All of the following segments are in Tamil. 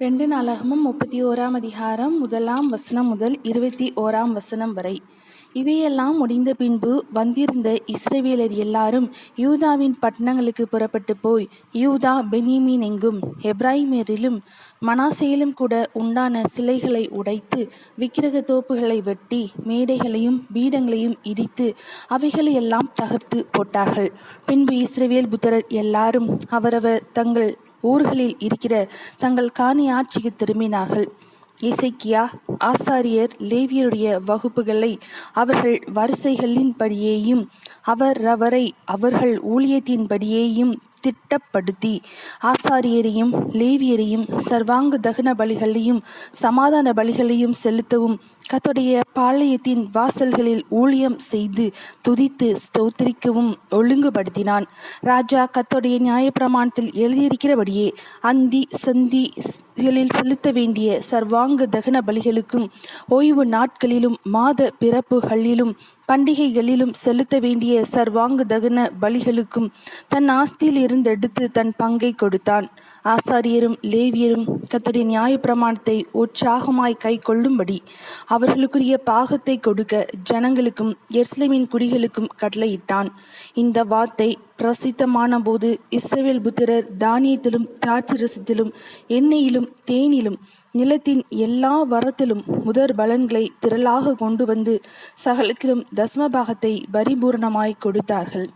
ரெண்டு நாளாகமும் முப்பத்தி ஓராம் அதிகாரம் முதலாம் வசனம் முதல் இருபத்தி ஓராம் வசனம் வரை. இவையெல்லாம் முடிந்த பின்பு வந்திருந்த இஸ்ரவேலர் எல்லாரும் யூதாவின் பட்டணங்களுக்கு புறப்பட்டு போய் யூதா பெனிமீன் எங்கும் ஹெப்ராய்மேரிலும் மனாசேலும் கூட உண்டான சிலைகளை உடைத்து விக்கிரக தோப்புகளை வெட்டி மேடைகளையும் பீடங்களையும் இடித்து அவைகளையெல்லாம் தகர்த்து போட்டார்கள். பின்பு இஸ்ரவேல் புத்தரர் எல்லாரும் அவரவர் தங்கள் ஊர்களில் இருக்கிற தங்கள் காணி ஆட்சிக்கு திரும்பினார்கள். இசைக்கியா ஆசாரியர் லேவியருடைய வகுப்புகளை அவர்கள் வரிசைகளின்படியேயும் அவரவரை அவர்கள் ஊழியத்தின்படியேயும் திட்டப்படுத்தி ஆசாரியரையும் லேவியரையும் சர்வாங்க தகன பலிகளையும் சமாதான பலிகளையும் செலுத்தவும் கத்துடைய பாளையத்தின் வாசல்களில் ஊழியம் செய்து துதித்து ஸ்தோத்திரிக்கவும் ஒழுங்குபடுத்தினான். ராஜா கத்துடைய நியாயப்பிரமாணத்தில் எழுதியிருக்கிறபடியே அந்தி சந்தி களில் செலுத்த வேண்டிய சர்வாங்க தகன பலிகளுக்கும் ஓய்வு நாட்களிலும் மாத பிறப்புகளிலும் பண்டிகைகளிலும் செலுத்த வேண்டிய சர்வாங்க தகன பலிகளுக்கும் தன் ஆஸ்தியில் இருந்து எடுத்து தன் பங்கை கொடுத்தான். ஆசாரியரும் லேவியரும் கத்தடி நியாய பிரமாணத்தை உற்சாகமாய் கை கொள்ளும்படி அவர்களுக்குரிய பாகத்தை கொடுக்க ஜனங்களுக்கும் எர்ஸ்லேமின் குடிகளுக்கும் கட்டளையிட்டான். இந்த வார்த்தை பிரசித்தமான போது இஸ்ரவேல் புத்திரர் தானியத்திலும் திராட்சரசத்திலும் எண்ணெயிலும் தேனிலும் நிலத்தின் எல்லா வரத்திலும் முதற் பலன்களை திரளாக கொண்டு வந்து சகலத்திலும் தஸ்மபாகத்தை பரிபூர்ணமாய் கொடுத்தார்கள்.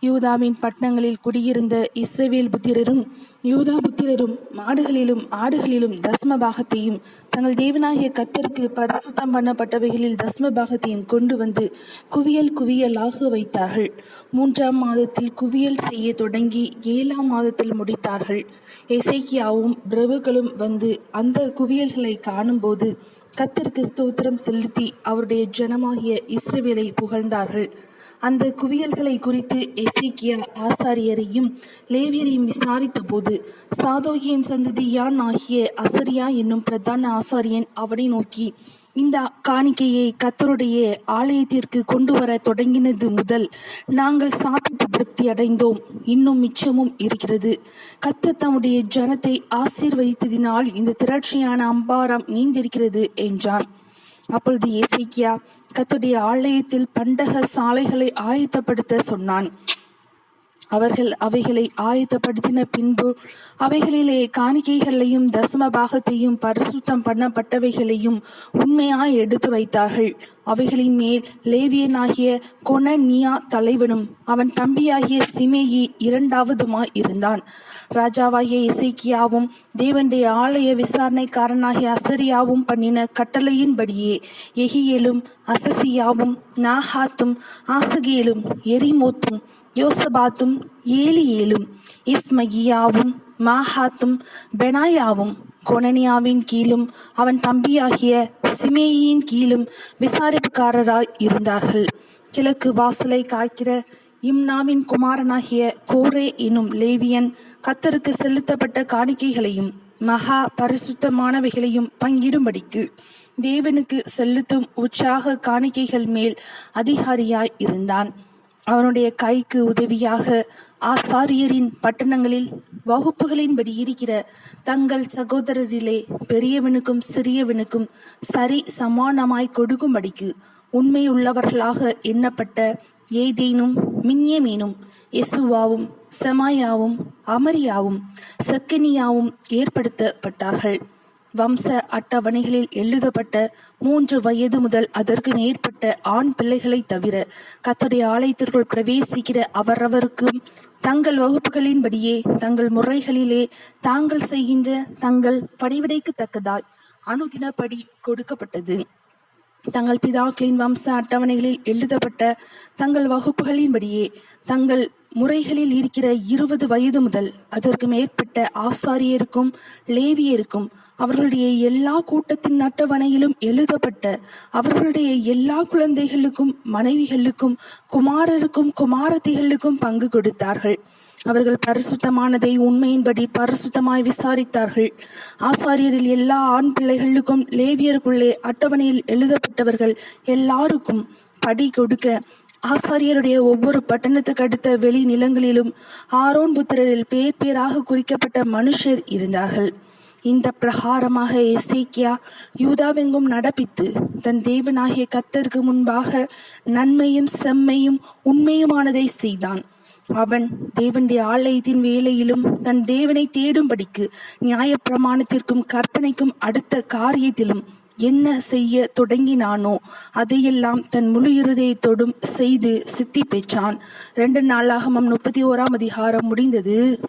யூதாவின் பட்டணங்களில் குடியிருந்த இஸ்ரவேல் புத்திரரும் யூதா புத்திரரும் மாடுகளிலும் ஆடுகளிலும் தஸ்ம பாகத்தையும் தங்கள் தேவனாகிய கத்தருக்கு பரிசுத்தம் பண்ணப்பட்டவைகளில் தஸ்ம பாகத்தையும் கொண்டு வந்து குவியல் குவியலாக வைத்தார்கள். மூன்றாம் மாதத்தில் குவியல் செய்ய தொடங்கி ஏழாம் மாதத்தில் முடித்தார்கள். எசைக்கியாவும் பிரபுக்களும் வந்து அந்த குவியல்களை காணும்போது கத்தருக்கு ஸ்தோத்திரம் செலுத்தி அவருடைய ஜனமாகிய இஸ்ரவேலை புகழ்ந்தார்கள். அந்த குவியல்களை குறித்து எசேக்கியா ஆசாரியரையும் லேவியரையும் விசாரித்த போது சாதோகியின் சந்ததியான் ஆகிய அசரியா என்னும் பிரதான ஆசாரியன் அவனை நோக்கி இந்த காணிக்கையை கத்தருடைய ஆலயத்திற்கு கொண்டு வர தொடங்கினது முதல் நாங்கள் சாப்பிட்டு திருப்தி அடைந்தோம். இன்னும் மிச்சமும் இருக்கிறது. கத்த தம்முடைய ஜனத்தை ஆசீர்வதித்ததினால் இந்த திரட்சியான அம்பாரம் நீந்திருக்கிறது என்றான். அப்பொழுது ஏசிக்கியா கத்துடைய ஆலயத்தில் பண்டக சாலைகளை ஆயத்தப்படுத்த சொன்னான். அவர்கள் அவைகளை ஆயத்தப்படுத்தின பின்பு அவைகளிலே காணிக்கைகளையும் தசம பாகத்தையும் பரிசுத்தம் பண்ணப்பட்டவைகளையும் உண்மையாய் எடுத்து வைத்தார்கள். அவைகளின் மேல் லேவியனாகிய கொனனியா தலைவனும் அவன் தம்பியாகிய சிமேயி இரண்டாவதுமாய் இருந்தான். ராஜாவாகிய இசைக்கியாவும் தேவனுடைய ஆலய விசாரணைக்காரனாகிய அசரியாவும் பண்ணின கட்டளையின்படியே எகியேலும் அசசியாவும் நாஹாத்தும் ஆசகேலும் எரிமோத்தும் யோசபாத்தும் ஏலியேலும் இஸ்மகியாவும் மாஹாத்தும் பெனாயாவும் கொனனியாவின் கீழும் அவன் தம்பியாகிய சிமேயின் கீழும் விசாரிப்புக்காரராய் இருந்தார்கள். கிழக்கு வாசலை காய்க்கிற இம்னாவின் குமாரனாகிய கோரே எனும் லேவியன் கத்தருக்கு செலுத்தப்பட்ட காணிக்கைகளையும் மகா பரிசுத்தமானவைகளையும் பங்கிடும்படிக்கு தேவனுக்கு செலுத்தும் உற்சாக காணிக்கைகள் மேல் அதிகாரியாய் இருந்தான். அவனுடைய கைக்கு உதவியாக ஆசாரியரின் பட்டணங்களில் வகுப்புகளின்படி இருக்கிற தங்கள் சகோதரரிலே பெரியவனுக்கும் சிறியவனுக்கும் சரி சமானமாய் கொடுக்கும்படிக்கு உண்மையுள்ளவர்களாக எண்ணப்பட்ட ஏதேனும் மின்யமீனும் எசுவாவும் செமாயாவும் அமரியாவும் சக்கனியாவும் ஏற்படுத்தப்பட்டார்கள். வம்ச அட்டவணைகளில் எழுதப்பட்ட மூன்று வயது முதல் அதற்கு மேற்பட்ட ஆண் பிள்ளைகளை தவிர கத்தடைய ஆலயத்திற்குள் பிரவேசிக்கிற அவரவருக்கும் தங்கள் வகுப்புகளின்படியே தங்கள் முறைகளிலே தாங்கள் செய்கின்ற தங்கள் பணிவிடைக்கு தக்கதாய் அணுதினப்படி கொடுக்கப்பட்டது. தங்கள் பிதாக்களின் வம்ச அட்டவணைகளில் எழுதப்பட்ட தங்கள் வகுப்புகளின்படியே தங்கள் முறைகளில் இருக்கிற இருபது வயது முதல் அதற்கு மேற்பட்ட ஆசாரியருக்கும் லேவியருக்கும் அவர்களுடைய எல்லா கூட்டத்தின் அட்டவணையிலும் எழுதப்பட்ட அவர்களுடைய எல்லா குழந்தைகளுக்கும் மனைவிகளுக்கும் குமாரருக்கும் குமாரத்திகளுக்கும் பங்கு கொடுத்தார்கள். அவர்கள் பரிசுத்தமானதை உண்மையின்படி பரிசுத்தமாய் விசாரித்தார்கள். ஆசாரியரில் எல்லா ஆண் பிள்ளைகளுக்கும் லேவியருக்குள்ளே அட்டவணையில் எழுதப்பட்டவர்கள் எல்லாருக்கும் படி கொடுக்க ஆசாரியருடைய ஒவ்வொரு பட்டணத்துக்கு அடுத்த வெளி நிலங்களிலும் ஆரோன் புத்திரரில் பேர் பேராக குறிக்கப்பட்ட மனுஷர் இருந்தார்கள். இந்த பிரகாரமாக எசேக்கியா யூதாவெங்கும் நடப்பித்து தன் தேவனாகிய கத்தருக்கு முன்பாக நன்மையும் செம்மையும் உண்மையுமானதை செய்தான். அவன் தேவனுடைய ஆலயத்தின் வேலையிலும் தன் தேவனை தேடும்படிக்கு நியாயப்பிரமாணத்திற்கும் கற்பனைக்கும் அடுத்த காரியத்திலும் என்ன செய்ய தொடங்கினானோ அதையெல்லாம் தன் முழு இருதயத்தோடும் செய்து சித்தி பெற்றான் ரெண்டு நாளாகமம் முப்பத்தி ஓராம் அதிகாரம் முடிந்தது.